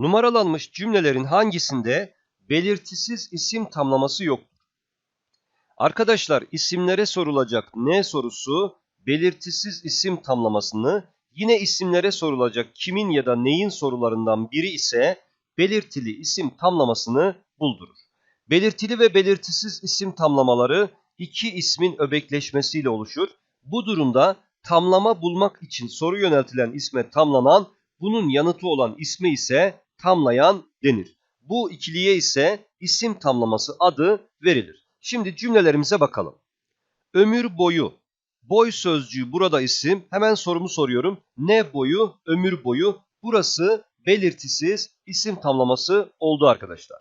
Numaralanmış cümlelerin hangisinde belirtisiz isim tamlaması yoktur? Arkadaşlar isimlere sorulacak ne sorusu belirtisiz isim tamlamasını yine isimlere sorulacak kimin ya da neyin sorularından biri ise belirtili isim tamlamasını buldurur. Belirtili ve belirtisiz isim tamlamaları iki ismin öbekleşmesiyle oluşur. Bu durumda tamlama bulmak için soru yöneltilen isme tamlanan, bunun yanıtı olan isme ise tamlayan denir. Bu ikiliye ise isim tamlaması adı verilir. Şimdi cümlelerimize bakalım. Ömür boyu. Boy sözcüğü burada isim. Hemen sorumu soruyorum. Ne boyu? Ömür boyu. Burası belirtisiz isim tamlaması oldu arkadaşlar.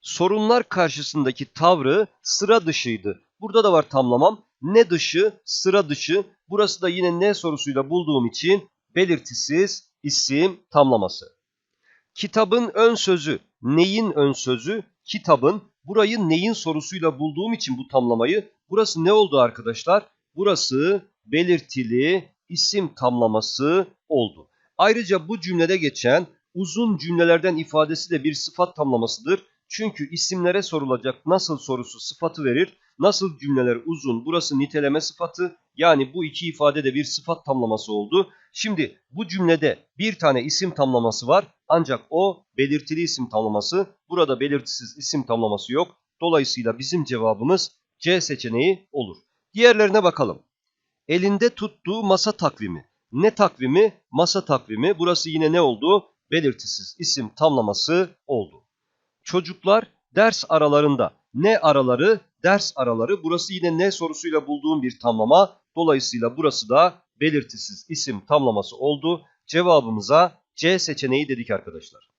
Sorunlar karşısındaki tavrı sıra dışıydı. Burada da var tamlamam. Ne dışı? Sıra dışı. Burası da yine ne sorusuyla bulduğum için belirtisiz isim tamlaması. Kitabın ön sözü. Neyin ön sözü? Kitabın. Burayı neyin sorusuyla bulduğum için bu tamlamayı. Burası ne oldu arkadaşlar? Burası belirtili isim tamlaması oldu. Ayrıca bu cümlede geçen uzun cümlelerden ifadesi de bir sıfat tamlamasıdır. Çünkü isimlere sorulacak nasıl sorusu sıfatı verir. Nasıl cümleler uzun burası niteleme sıfatı yani bu iki ifade de bir sıfat tamlaması oldu. Şimdi bu cümlede bir tane isim tamlaması var ancak o belirtili isim tamlaması. Burada belirtisiz isim tamlaması yok. Dolayısıyla bizim cevabımız C seçeneği olur. Diğerlerine bakalım. Elinde tuttuğu masa takvimi. Ne takvimi? Masa takvimi. Burası yine ne oldu? Belirtisiz isim tamlaması oldu. Çocuklar ders aralarında. Ne araları? Ders araları. Burası yine ne sorusuyla bulduğum bir tamlama. Dolayısıyla burası da belirtisiz isim tamlaması oldu. Cevabımıza C seçeneği dedik arkadaşlar.